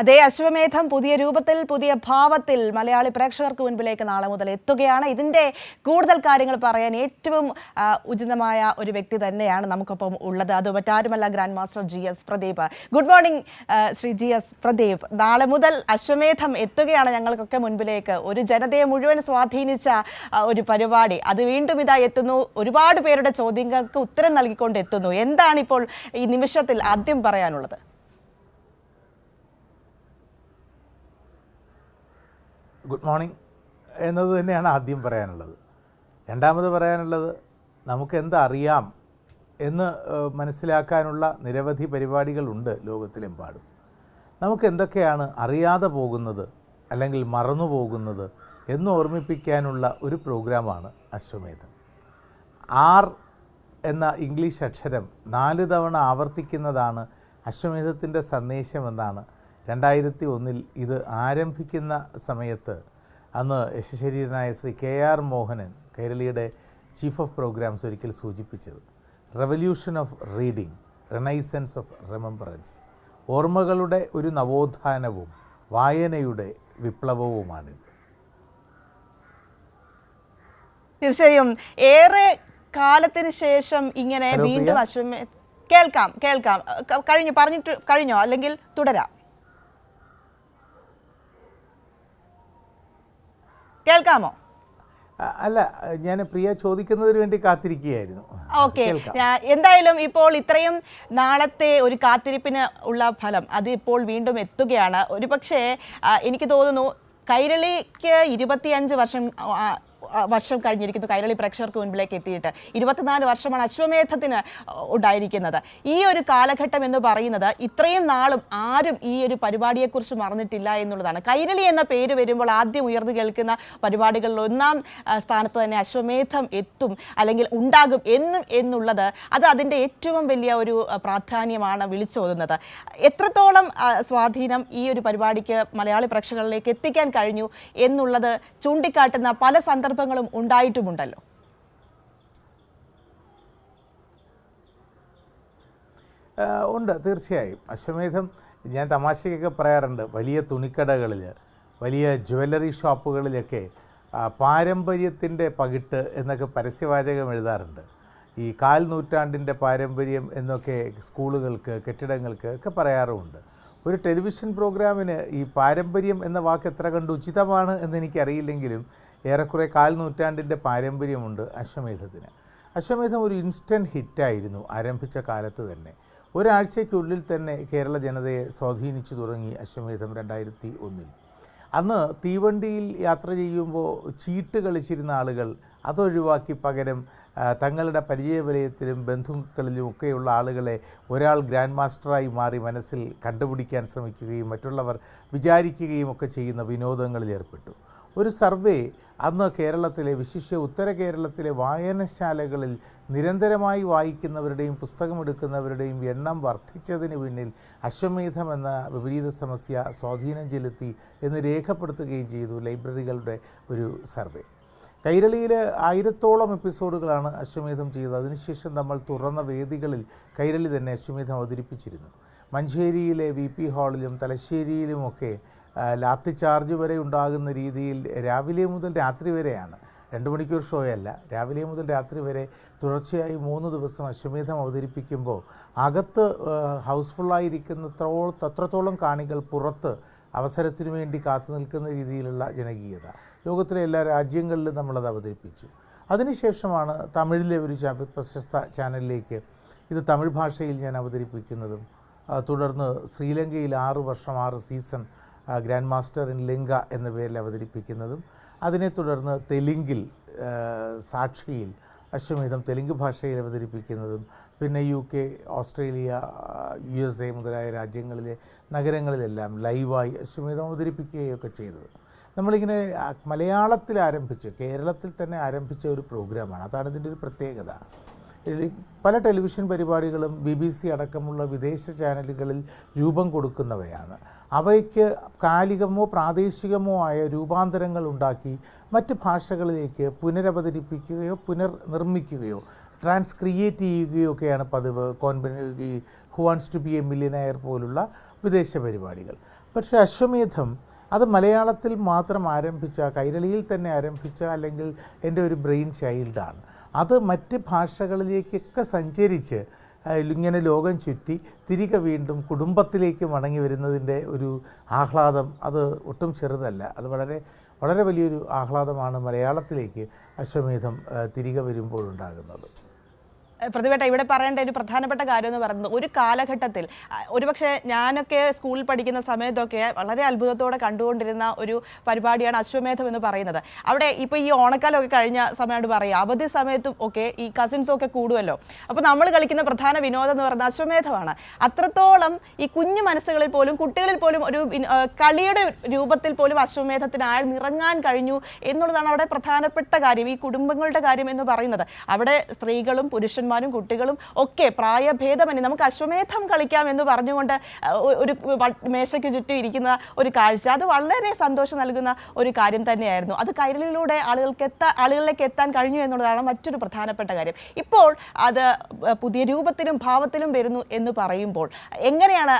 അതേ അശ്വമേധം പുതിയ രൂപത്തിൽ പുതിയ ഭാവത്തിൽ മലയാളി പ്രേക്ഷകർക്ക് മുൻപിലേക്ക് നാളെ മുതൽ എത്തുകയാണ്. ഇതിന്റെ കൂടുതൽ കാര്യങ്ങൾ പറയാൻ ഏറ്റവും ഉചിതമായ ഒരു വ്യക്തി തന്നെയാണ് നമുക്കൊപ്പം ഉള്ളത്. അത് മറ്റാരുമല്ല grand master G S Pradeep. Good morning Shri G S Pradeep. നാളെ മുതൽ അശ്വമേധം എത്തുകയാണ് ഞങ്ങൾക്കൊക്കെ മുൻപിലേക്ക്. ഒരു ജനതയെ മുഴുവൻ സ്വാധീനിച്ച ഒരു പരിപാടി. അത് വീണ്ടും ഇതാ എത്തുന്നു. ഒരുപാട് പേരുടെ ചോദ്യങ്ങൾക്ക് ഉത്തരം നൽകിക്കൊണ്ട് എത്തുന്നു. എന്താണ് ഇപ്പോൾ ഈ നിമിഷത്തിൽ ആദ്യം പറയാനുള്ളത്? ഗുഡ് മോർണിംഗ് എന്നത് തന്നെയാണ് ആദ്യം പറയാനുള്ളത്. രണ്ടാമത് പറയാനുള്ളത് നമുക്ക് എന്തറിയാം എന്ന് മനസ്സിലാക്കാനുള്ള നിരവധി പരിപാടികളുണ്ട് ലോകത്തിലെമ്പാടും. നമുക്ക് എന്തൊക്കെയാണ് അറിയാതെ പോകുന്നത് അല്ലെങ്കിൽ മറന്നു പോകുന്നത് എന്ന് ഓർമ്മിപ്പിക്കാനുള്ള ഒരു പ്രോഗ്രാമാണ് അശ്വമേധം. ആർ എന്ന ഇംഗ്ലീഷ് അക്ഷരം നാല് തവണ ആവർത്തിക്കുന്നതാണ് അശ്വമേധത്തിന്റെ സന്ദേശമെന്നാണ് രണ്ടായിരത്തി ഒന്നിൽ ഇത് ആരംഭിക്കുന്ന സമയത്ത് അന്ന് യശശരീരനായ ശ്രീ കെ ആർ മോഹനൻ കേരളീയുടെ ചീഫ് ഓഫ് പ്രോഗ്രാംസ് ഒരിക്കൽ സൂചിപ്പിച്ചത്. Revolution of reading renaissance of remembrance ഓർമ്മകളുടെ ഒരു നവോത്ഥാനവും വായനയുടെ വിപ്ലവവുമാണിത്. തീർച്ചയായും. ഏറെ കാലത്തിന് ശേഷം ഇങ്ങനെ വീണ്ടും അശ്വമേ കേൾക്കാം കേൾക്കാം. കഴിഞ്ഞു പറഞ്ഞിട്ട് കഴിഞ്ഞോ? അല്ലെങ്കിൽ തുടരാം. കേൾക്കാമോ? അല്ല ഞാൻ പ്രിയ ചോദിക്കുന്നതിന് വേണ്ടി കാത്തിരിക്കുകയായിരുന്നു. ഓക്കെ. എന്തായാലും ഇപ്പോൾ ഇത്രയും നാളത്തെ ഒരു കാത്തിരിപ്പിന് ഉള്ള ഫലം അത് ഇപ്പോൾ വീണ്ടും എത്തുകയാണ്. ഒരു പക്ഷേ എനിക്ക് തോന്നുന്നു കൈരളിക്ക് ഇരുപത്തിയഞ്ച് വർഷം വർഷം കഴിഞ്ഞിരിക്കുന്നു കൈരളി പ്രേക്ഷകർക്ക് മുൻപിലേക്ക് എത്തിയിട്ട്. ഇരുപത്തിനാല് വർഷമാണ് അശ്വമേധത്തിന് ഉണ്ടായിരിക്കുന്നത്. ഈ ഒരു കാലഘട്ടം എന്ന് പറയുന്നത് ഇത്രയും നാളും ആരും ഈ ഒരു പരിപാടിയെക്കുറിച്ച് മറന്നിട്ടില്ല എന്നുള്ളതാണ്. കൈരളി എന്ന പേര് വരുമ്പോൾ ആദ്യം ഉയർന്നു കേൾക്കുന്ന പരിപാടികളിൽ ഒന്നാം സ്ഥാനത്ത് തന്നെ അശ്വമേധം എത്തും അല്ലെങ്കിൽ ഉണ്ടാകും എന്നും എന്നുള്ളത് അത് അതിന്റെ ഏറ്റവും വലിയ ഒരു പ്രാധാന്യമാണ് വിളിച്ചോതുന്നത്. എത്രത്തോളം സ്വാധീനം ഈ ഒരു പരിപാടിക്ക് മലയാളി പ്രേക്ഷകരിലേക്ക് എത്തിക്കാൻ കഴിഞ്ഞു എന്നുള്ളത് ചൂണ്ടിക്കാട്ടുന്ന പല സന്ദർഭങ്ങളും ഉണ്ടായിട്ടുമുണ്ടല്ലോ. ഉണ്ട് തീർച്ചയായും. അശ്വമേധം ഞാൻ തമാശയ്ക്കൊക്കെ പറയാറുണ്ട് വലിയ തുണിക്കടകളിൽ വലിയ ജ്വല്ലറി ഷോപ്പുകളിലൊക്കെ പാരമ്പര്യത്തിന്റെ പകിട്ട് എന്നൊക്കെ പരസ്യവാചകം എഴുതാറുണ്ട്. ഈ കാൽ നൂറ്റാണ്ടിന്റെ പാരമ്പര്യം എന്നൊക്കെ സ്കൂളുകൾക്ക് കെട്ടിടങ്ങൾക്ക് ഒക്കെ പറയാറുമുണ്ട്. ഒരു ടെലിവിഷൻ പ്രോഗ്രാമിന് ഈ പാരമ്പര്യം എന്ന വാക്ക് എത്ര കണ്ട് ഉചിതമാണ് എന്ന് എനിക്കറിയില്ലെങ്കിലും ഏറെക്കുറെ കാൽ നൂറ്റാണ്ടിന്റെ പാരമ്പര്യമുണ്ട് അശ്വമേധത്തിന്. അശ്വമേധം ഒരു ഇൻസ്റ്റന്റ് ഹിറ്റായിരുന്നു ആരംഭിച്ച കാലത്ത് തന്നെ. ഒരാഴ്ചയ്ക്കുള്ളിൽ തന്നെ കേരള ജനതയെ സ്വാധീനിച്ചു തുടങ്ങി അശ്വമേധം രണ്ടായിരത്തി ഒന്നിൽ. അന്ന് തീവണ്ടിയിൽ യാത്ര ചെയ്യുമ്പോൾ ചീട്ട് കളിച്ചിരുന്ന ആളുകൾ അതൊഴിവാക്കി പകരം തങ്ങളുടെ പരിചയവലയത്തിലും ബന്ധുക്കളിലും ഒക്കെയുള്ള ആളുകളെ ഒരാൾ ഗ്രാൻഡ് മാസ്റ്ററായി മാറി മനസ്സിൽ കണ്ടുപിടിക്കാൻ ശ്രമിക്കുകയും മറ്റുള്ളവർ വിചാരിക്കുകയും ഒക്കെ ചെയ്യുന്ന വിനോദങ്ങളിൽ ഏർപ്പെട്ടു. ഒരു സർവേ അന്ന് കേരളത്തിലെ വിശിഷ്യ ഉത്തര കേരളത്തിലെ വായനശാലകളിൽ നിരന്തരമായി വായിക്കുന്നവരുടെയും പുസ്തകമെടുക്കുന്നവരുടെയും എണ്ണം വർദ്ധിച്ചതിന് പിന്നിൽ അശ്വമേധം എന്ന വിപരീത സമസ്യ സ്വാധീനം ചെലുത്തി എന്ന് രേഖപ്പെടുത്തുകയും ചെയ്തു ലൈബ്രറികളുടെ ഒരു സർവേ. കൈരളിയിൽ ആയിരത്തോളം എപ്പിസോഡുകളാണ് അശ്വമേധം ചെയ്തത്. അതിനുശേഷം നമ്മൾ തുറന്ന വേദികളിൽ കൈരളി തന്നെ അശ്വമേധം അവതരിപ്പിച്ചിരുന്നു. മഞ്ചേരിയിലെ വി പി ഹാളിലും തലശ്ശേരിയിലുമൊക്കെ ലാത്തി ചാർജ് വരെ ഉണ്ടാകുന്ന രീതിയിൽ രാവിലെ മുതൽ രാത്രി വരെയാണ്. രണ്ട് മണിക്കൂർ ഷോയല്ല രാവിലെ മുതൽ രാത്രി വരെ തുടർച്ചയായി മൂന്ന് ദിവസം അശ്വമേധം അവതരിപ്പിക്കുമ്പോൾ അകത്ത് ഹൗസ്ഫുള്ളായിരിക്കുന്നത്രോ അത്രത്തോളം കാണികൾ പുറത്ത് അവസരത്തിനു വേണ്ടി കാത്തു നിൽക്കുന്ന രീതിയിലുള്ള ജനകീയത. ലോകത്തിലെ എല്ലാ രാജ്യങ്ങളിലും നമ്മളത് അവതരിപ്പിച്ചു. അതിനുശേഷമാണ് തമിഴിലെ ഒരു പ്രശസ്ത ചാനലിലേക്ക് ഇത് തമിഴ് ഭാഷയിൽ ഞാൻ അവതരിപ്പിക്കുന്നതും തുടർന്ന് ശ്രീലങ്കയിൽ ആറ് വർഷം ആറ് സീസൺ ഗ്രാൻഡ് മാസ്റ്റർ ഇൻ ലിംഗ എന്ന പേരിൽ അവതരിപ്പിക്കുന്നതും അതിനെ തുടർന്ന് തെലുങ്കിൽ സാക്ഷിയിൽ അശ്വമേധം തെലുങ്ക് ഭാഷയിൽ അവതരിപ്പിക്കുന്നതും പിന്നെ U K Australia U S A മുതലായ രാജ്യങ്ങളിലെ നഗരങ്ങളിലെല്ലാം ലൈവായി അശ്വമേധം അവതരിപ്പിക്കുകയൊക്കെ ചെയ്തത്. നമ്മളിങ്ങനെ മലയാളത്തിൽ ആരംഭിച്ച് കേരളത്തിൽ തന്നെ ആരംഭിച്ച ഒരു പ്രോഗ്രാമാണ്. അതാണ് ഇതിന്റെ ഒരു പ്രത്യേകത. പല ടെലിവിഷൻ പരിപാടികളും ബി ബി സി അടക്കമുള്ള വിദേശ ചാനലുകളിൽ രൂപം കൊടുക്കുന്നവയാണ്. അവയ്ക്ക് കാലികമോ പ്രാദേശികമോ ആയ രൂപാന്തരങ്ങൾ ഉണ്ടാക്കി മറ്റ് ഭാഷകളിലേക്ക് പുനരവതരിപ്പിക്കുകയോ പുനർനിർമ്മിക്കുകയോ ട്രാൻസ്ക്രിയേറ്റ് ചെയ്യുകയോ ഒക്കെയാണ് പതിവ് കോൺബൻ ഈ who wants to be a millionaire പോലുള്ള വിദേശ പരിപാടികൾ. പക്ഷേ അശ്വമേധം അത് മലയാളത്തിൽ മാത്രം ആരംഭിച്ച കൈരളിയിൽ തന്നെ ആരംഭിച്ച അല്ലെങ്കിൽ എന്റെ ഒരു ബ്രെയിൻ ചൈൽഡാണ്. അത് മറ്റ് ഭാഷകളിലേക്കൊക്കെ സഞ്ചരിച്ച് ഇങ്ങനെ ലോകം ചുറ്റി തിരികെ വീണ്ടും കുടുംബത്തിലേക്ക് മടങ്ങി വരുന്നതിന്റെ ഒരു ആഹ്ലാദം അത് ഒട്ടും ചെറുതല്ല. അത് വളരെ വളരെ വലിയൊരു ആഹ്ലാദമാണ് മലയാളത്തിലേക്ക് അശ്വമേധം തിരികെ വരുമ്പോഴുണ്ടാകുന്നത്. ഏഹ് പ്രതിഭട്ട ഇവിടെ പറയേണ്ട ഒരു പ്രധാനപ്പെട്ട കാര്യം എന്ന് പറയുന്നത് ഒരു കാലഘട്ടത്തിൽ ഒരുപക്ഷെ ഞാനൊക്കെ സ്കൂളിൽ പഠിക്കുന്ന സമയത്തൊക്കെ വളരെ അത്ഭുതത്തോടെ കണ്ടുകൊണ്ടിരുന്ന ഒരു പരിപാടിയാണ് അശ്വമേധം എന്ന് പറയുന്നത്. അവിടെ ഇപ്പോൾ ഈ ഓണക്കാലമൊക്കെ കഴിഞ്ഞ സമയമായിട്ട് പറയുക അവധി സമയത്തും ഒക്കെ ഈ കസിൻസും ഒക്കെ കൂടുമല്ലോ അപ്പോൾ നമ്മൾ കളിക്കുന്ന പ്രധാന വിനോദം എന്ന് പറയുന്നത് അശ്വമേധമാണ്. അത്രത്തോളം ഈ കുഞ്ഞു മനസ്സുകളിൽ പോലും കുട്ടികളിൽ പോലും ഒരു കളിയുടെ രൂപത്തിൽ പോലും അശ്വമേധത്തിന് ആൾ നിറങ്ങാൻ കഴിഞ്ഞു എന്നുള്ളതാണ് അവിടെ പ്രധാനപ്പെട്ട കാര്യം ഈ കുടുംബങ്ങളുടെ കാര്യം എന്ന് പറയുന്നത്. അവിടെ സ്ത്രീകളും പുരുഷന്മാരും കുട്ടികളും ഒക്കെ പ്രായഭേദമന്യേ നമുക്ക് അശ്വമേധം കളിക്കാം എന്ന് പറഞ്ഞുകൊണ്ട് ഒരു മേശയ്ക്ക് ചുറ്റും ഇരിക്കുന്ന ഒരു കാഴ്ച. അത് വളരെ സന്തോഷം നൽകുന്ന ഒരു കാര്യം തന്നെയായിരുന്നു. അത് കൈരളിലൂടെ ആളുകൾക്ക് എത്താൻ ആളുകളിലേക്ക് എത്താൻ കഴിഞ്ഞു എന്നുള്ളതാണ് മറ്റൊരു പ്രധാനപ്പെട്ട കാര്യം. ഇപ്പോൾ അത് പുതിയ രൂപത്തിലും ഭാവത്തിലും വരുന്നു എന്ന് പറയുമ്പോൾ എങ്ങനെയാണ്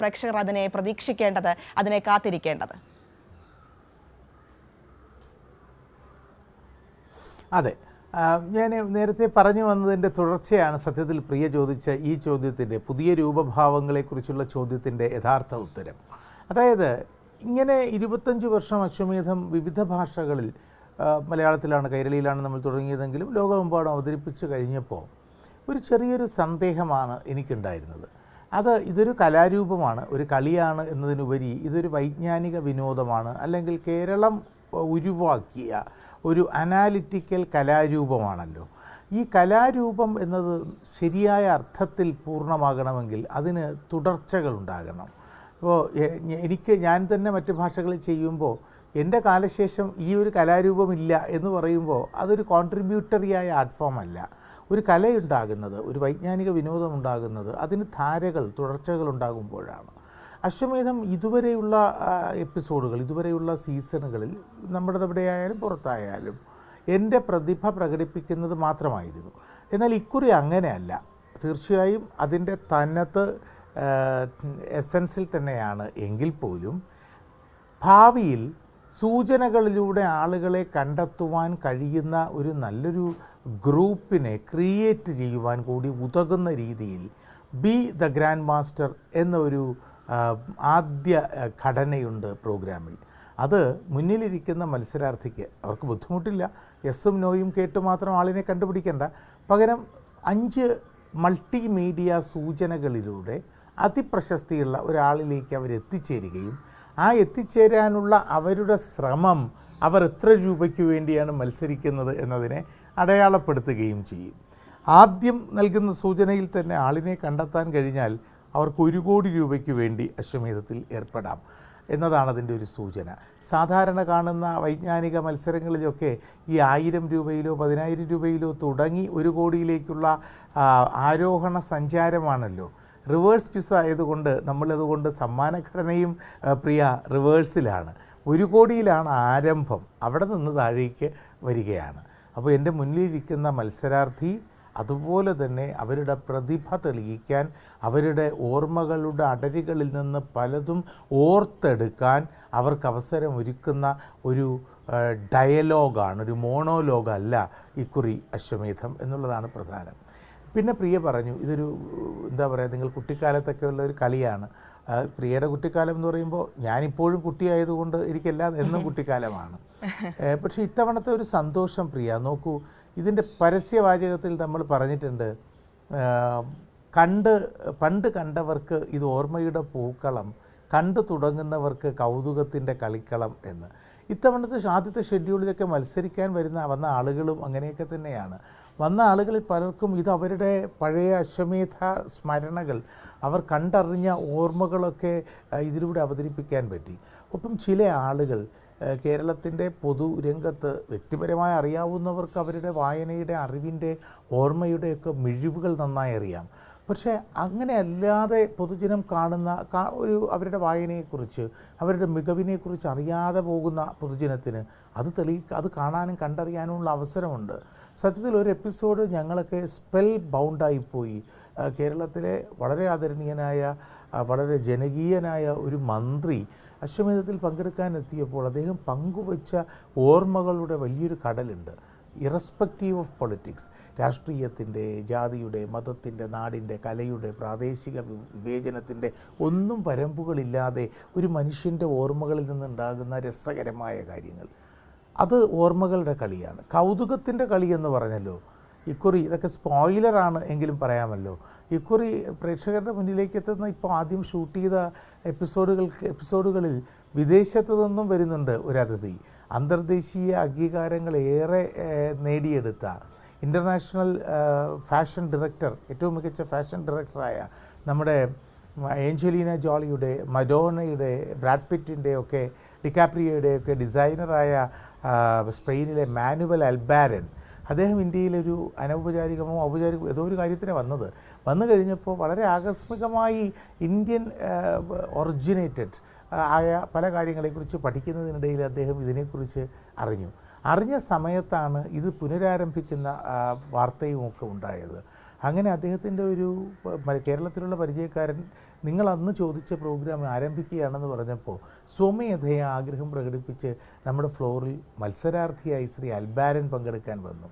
പ്രേക്ഷകർ അതിനെ പ്രതീക്ഷിക്കേണ്ടത് അതിനെ കാത്തിരിക്കേണ്ടത്? അതെ. ഞാൻ നേരത്തെ പറഞ്ഞു വന്നതിന്റെ തുടർച്ചയാണ് സത്യത്തിൽ പ്രിയ ചോദിച്ച ഈ ചോദ്യത്തിന്റെ പുതിയ രൂപഭാവങ്ങളെക്കുറിച്ചുള്ള ചോദ്യത്തിന്റെ യഥാർത്ഥ ഉത്തരം. അതായത് ഇങ്ങനെ ഇരുപത്തഞ്ച് വർഷം അശ്വമേധം വിവിധ ഭാഷകളിൽ മലയാളത്തിലാണ് കൈരളിയിലാണ് നമ്മൾ തുടങ്ങിയതെങ്കിലും ലോകമെമ്പാടും അവതരിപ്പിച്ച് കഴിഞ്ഞപ്പോൾ ഒരു ചെറിയൊരു സന്ദേഹമാണ് എനിക്കുണ്ടായിരുന്നത്. അത് ഇതൊരു കലാരൂപമാണ് ഒരു കളിയാണ് എന്നതിനുപരി ഇതൊരു വൈജ്ഞാനിക വിനോദമാണ് അല്ലെങ്കിൽ കേരളം ഉരുവാക്കിയ ഒരു അനാലിറ്റിക്കൽ കലാരൂപമാണല്ലോ. ഈ കലാരൂപം എന്നത് ശരിയായ അർത്ഥത്തിൽ പൂർണമാകണമെങ്കിൽ അതിന് തുടർച്ചകളുണ്ടാകണം. അപ്പോൾ എനിക്ക് ഞാൻ തന്നെ മറ്റു ഭാഷകളിൽ ചെയ്യുമ്പോൾ എന്റെ കാലശേഷം ഈ ഒരു കലാരൂപമില്ല എന്ന് പറയുമ്പോൾ അതൊരു കോൺട്രിബ്യൂട്ടറിയായ ആർട്ട് ഫോം അല്ല. ഒരു കലയുണ്ടാകുന്നത് ഒരു വൈജ്ഞാനിക വിനോദം ഉണ്ടാകുന്നത് അതിന് ധാരകൾ തുടർച്ചകൾ ഉണ്ടാകുമ്പോഴാണ്. അശ്വമേധം ഇതുവരെയുള്ള എപ്പിസോഡുകൾ ഇതുവരെയുള്ള സീസണുകളിൽ നമ്മുടെ എവിടെയായാലും പുറത്തായാലും എന്റെ പ്രതിഭ പ്രകടിപ്പിക്കുന്നത് മാത്രമായിരുന്നു. എന്നാൽ ഇക്കുറി അങ്ങനെയല്ല. തീർച്ചയായും അതിന്റെ തന്നത്ത് എസൻസിൽ തന്നെയാണ്. എങ്കിൽ പോലും ഭാവിയിൽ സൂചനകളിലൂടെ ആളുകളെ കണ്ടെത്തുവാൻ കഴിയുന്ന ഒരു നല്ലൊരു ഗ്രൂപ്പിനെ ക്രിയേറ്റ് ചെയ്യുവാൻ കൂടി ഉതകുന്ന രീതിയിൽ ബി ദ ഗ്രാൻഡ് മാസ്റ്റർ എന്ന ഒരു ആ, ആദ്യ ഘടനയുണ്ട് പ്രോഗ്രാമിൽ. അത് മുന്നിലിരിക്കുന്ന മത്സരാർത്ഥിക്ക് അവർക്ക് ബുദ്ധിമുട്ടില്ല. എസും നോയും കേട്ട് മാത്രം ആളിനെ കണ്ടുപിടിക്കേണ്ട. പകരം അഞ്ച് മൾട്ടിമീഡിയ സൂചനകളിലൂടെ അതിപ്രശസ്തിയുള്ള ഒരാളിലേക്ക് അവർ എത്തിച്ചേരുകയും ആ എത്തിച്ചേരാനുള്ള അവരുടെ ശ്രമം അവർ എത്ര രൂപയ്ക്ക് വേണ്ടിയാണ് മത്സരിക്കുന്നത് എന്നതിനെ അടയാളപ്പെടുത്തുകയും ചെയ്യും. ആദ്യം നൽകുന്ന സൂചനയിൽ തന്നെ ആളിനെ കണ്ടെത്താൻ കഴിഞ്ഞാൽ അവർക്ക് ഒരു കോടി രൂപയ്ക്ക് വേണ്ടി അശ്വമേധത്തിൽ ഏർപ്പെടാം എന്നതാണ് അതിന്റെ ഒരു സൂചന. സാധാരണ കാണുന്ന വൈജ്ഞാനിക മത്സരങ്ങളിലൊക്കെ ഈ ആയിരം രൂപയിലോ പതിനായിരം രൂപയിലോ തുടങ്ങി ഒരു കോടിയിലേക്കുള്ള ആരോഹണ സഞ്ചാരമാണല്ലോ. റിവേഴ്സ് ക്വിസ് ആയതുകൊണ്ട് നമ്മളതുകൊണ്ട് സമ്മാനഘടനയും പ്രിയ റിവേഴ്സിലാണ്. ഒരു കോടിയിലാണ് ആരംഭം. അവിടെ നിന്ന് താഴേക്ക് വരികയാണ്. അപ്പോൾ എന്റെ മുന്നിലിരിക്കുന്ന മത്സരാർത്ഥി അതുപോലെ തന്നെ അവരുടെ പ്രതിഭ തെളിയിക്കാൻ അവരുടെ ഓർമ്മകളുടെ അടരികളിൽ നിന്ന് പലതും ഓർത്തെടുക്കാൻ അവർക്ക് അവസരം ഒരുക്കുന്ന ഒരു ഡയലോഗാണ് ഒരു മോണോലോഗല്ല ഇക്കുറി അശ്വമേധം എന്നുള്ളതാണ് പ്രധാനം. പിന്നെ പ്രിയ പറഞ്ഞു ഇതൊരു എന്താ പറയുക നിങ്ങൾ കുട്ടിക്കാലത്തൊക്കെ ഉള്ള ഒരു കളിയാണ്. പ്രിയയുടെ കുട്ടിക്കാലം എന്ന് പറയുമ്പോൾ ഞാനിപ്പോഴും കുട്ടിയായതുകൊണ്ട് എനിക്കെല്ലാം എന്നും കുട്ടിക്കാലമാണ്. പക്ഷേ ഇത്തവണത്തെ ഒരു സന്തോഷം പ്രിയ നോക്കൂ ഇതിന്റെ പരസ്യവാചകത്തിൽ നമ്മൾ പറഞ്ഞിട്ടുണ്ട് കണ്ട് പണ്ട് കണ്ടവർക്ക് ഇത് ഓർമ്മയുടെ പൂക്കളം കണ്ടു തുടങ്ങുന്നവർക്ക് കൗതുകത്തിന്റെ കളിക്കളം എന്ന്. ഇത്തവണത്തെ ആദ്യത്തെ ഷെഡ്യൂളിലൊക്കെ മത്സരിക്കാൻ വരുന്ന വന്ന ആളുകളും അങ്ങനെയൊക്കെ തന്നെയാണ്. വന്ന ആളുകളിൽ പലർക്കും ഇത് അവരുടെ പഴയ അശ്വമേധ സ്മരണകൾ അവർ കണ്ടറിഞ്ഞ ഓർമ്മകളൊക്കെ ഇതിലൂടെ അവതരിപ്പിക്കാൻ പറ്റി. ഒപ്പം ചില ആളുകൾ കേരളത്തിന്റെ പൊതുരംഗത്ത് വ്യക്തിപരമായി അറിയാവുന്നവർക്ക് അവരുടെ വായനയുടെ അറിവിന്റെ ഓർമ്മയുടെയൊക്കെ മിഴിവുകൾ നന്നായി അറിയാം. പക്ഷേ അങ്ങനെ അല്ലാതെ പൊതുജനം കാണുന്ന ഒരു അവരുടെ വായനയെക്കുറിച്ച് അവരുടെ മികവിനെക്കുറിച്ച് അറിയാതെ പോകുന്ന പൊതുജനത്തിന് അത് തെളി അത് കാണാനും കണ്ടറിയാനുമുള്ള അവസരമുണ്ട്. സത്യത്തിൽ ഒരു എപ്പിസോഡ് ഞങ്ങളൊക്കെ സ്പെൽ ബൗണ്ടായിപ്പോയി പോയി. കേരളത്തിലെ വളരെ ആദരണീയനായ വളരെ ജനകീയനായ ഒരു മന്ത്രി അശ്വമേധത്തിൽ പങ്കെടുക്കാൻ എത്തിയപ്പോൾ അദ്ദേഹം പങ്കുവച്ച ഓർമ്മകളുടെ വലിയൊരു കടലുണ്ട്. ഇറസ്പെക്റ്റീവ് ഓഫ് പൊളിറ്റിക്സ് രാഷ്ട്രീയത്തിന്റെ ജാതിയുടെ മതത്തിന്റെ നാടിന്റെ കലയുടെ പ്രാദേശിക വിവേചനത്തിന്റെ ഒന്നും വരമ്പുകളില്ലാതെ ഒരു മനുഷ്യന്റെ ഓർമ്മകളിൽ നിന്നുണ്ടാകുന്ന രസകരമായ കാര്യങ്ങൾ. അത് ഓർമ്മകളുടെ കളിയാണ്. കൗതുകത്തിന്റെ കളി എന്ന് പറഞ്ഞല്ലോ ഇക്കുറി ഇതൊക്കെ സ്പോയിലറാണ് എങ്കിലും പറയാമല്ലോ. ഇക്കുറി പ്രേക്ഷകരുടെ മുന്നിലേക്ക് എത്തുന്ന ഇപ്പോൾ ആദ്യം ഷൂട്ട് ചെയ്ത എപ്പിസോഡുകൾക്ക് എപ്പിസോഡുകളിൽ വിദേശത്തു നിന്നും വരുന്നുണ്ട് ഒരു അതിഥി. അന്തർദേശീയ അംഗീകാരങ്ങൾ ഏറെ നേടിയെടുത്ത ഇന്റർനാഷണൽ ഫാഷൻ ഡയറക്ടർ ഏറ്റവും മികച്ച ഫാഷൻ ഡയറക്ടറായ നമ്മുടെ ഏഞ്ചലീന ജോളിയുടെ മഡോണയുടെ ബ്രാഡ് പിറ്റിന്റെ ഒക്കെ ഡിക്കാപ്രിയയുടെ ഒക്കെ ഡിസൈനറായ സ്പെയിനിലെ മാനുവൽ അൽബാരൻ അദ്ദേഹം ഇന്ത്യയിലൊരു അനൗപചാരികമോ ഔപചാരികമോ ഏതോ ഒരു കാര്യത്തിന് വന്നത്. വന്നു കഴിഞ്ഞപ്പോൾ വളരെ ആകസ്മികമായി ഇന്ത്യൻ ഒറിജിനേറ്റഡ് ആയ പല കാര്യങ്ങളെക്കുറിച്ച് പഠിക്കുന്നതിനിടയിൽ അദ്ദേഹം ഇതിനെക്കുറിച്ച് അറിഞ്ഞു. അറിഞ്ഞ സമയത്താണ് ഇത് പുനരാരംഭിക്കുന്ന വാർത്തയുമൊക്കെ ഉണ്ടായത്. അങ്ങനെ അദ്ദേഹത്തിന്റെ ഒരു കേരളത്തിലുള്ള പരിചയക്കാരൻ നിങ്ങൾ അന്ന് ചോദിച്ച പ്രോഗ്രാം ആരംഭിക്കുകയാണെന്ന് പറഞ്ഞപ്പോൾ സ്വമേധയ ആഗ്രഹം പ്രകടിപ്പിച്ച് നമ്മുടെ ഫ്ലോറിൽ മത്സരാർത്ഥിയായി ശ്രീ അൽബാരൻ പങ്കെടുക്കാൻ വന്നു.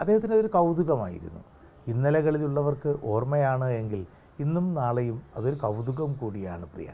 അദ്ദേഹത്തിന്റെ ഒരു കൗതുകമായിരുന്നു. ഇന്നലകളിലുള്ളവർക്ക് ഓർമ്മയാണ് എങ്കിൽ ഇന്നും നാളെയും അതൊരു കൗതുകം കൂടിയാണ് പ്രിയ.